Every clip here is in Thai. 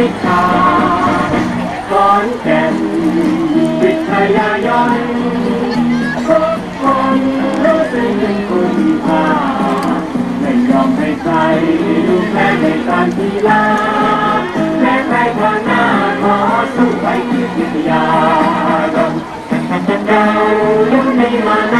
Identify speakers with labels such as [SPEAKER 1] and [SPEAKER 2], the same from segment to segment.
[SPEAKER 1] วิชาขอนแก่นวิทยาย่อยทุกคนรู้สึกเป็นคุณค่าไม่ยอมให้ใครดูแค่ในการกีฬาแม้ใครทางหน้าขอสู้ไปที่วิทยาเรายังไม่มานะ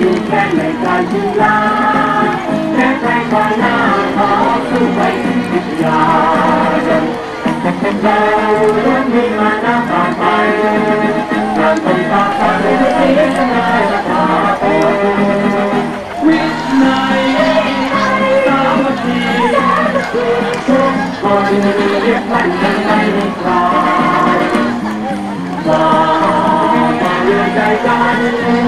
[SPEAKER 2] อ
[SPEAKER 1] ยู่แค่ในกายที่ลาแค่ใจคอยหน้าขอสู้ไปถึงวิญแต่เราล้วนมีมาหน้าต่ไปการต้องตาตาไม่ได้เองนายละตาโตวินันตามัคคีทุกคนเรียกมันยังไม่มีคลายว่าแต่เรื่องใจกัน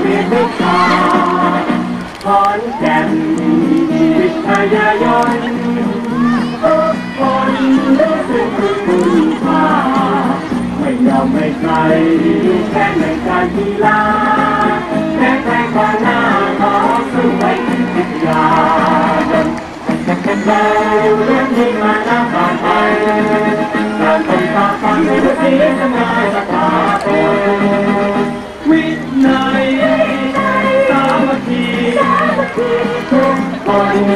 [SPEAKER 1] เรียนวิชาขอนแก่นวิทยายนทุกคนรู้สึกคุณค่าไม่ยอมไม่ใครแค่ในการกีฬาแค่แค่ก่อนหน้าขอสู้ไปถึงวิทยาเราเรื่องที่มาหน้าผ่านไปกา
[SPEAKER 2] ร
[SPEAKER 1] เป็
[SPEAKER 2] น
[SPEAKER 1] ตาฟังไม่รู้สีสมายตตาโต Morning,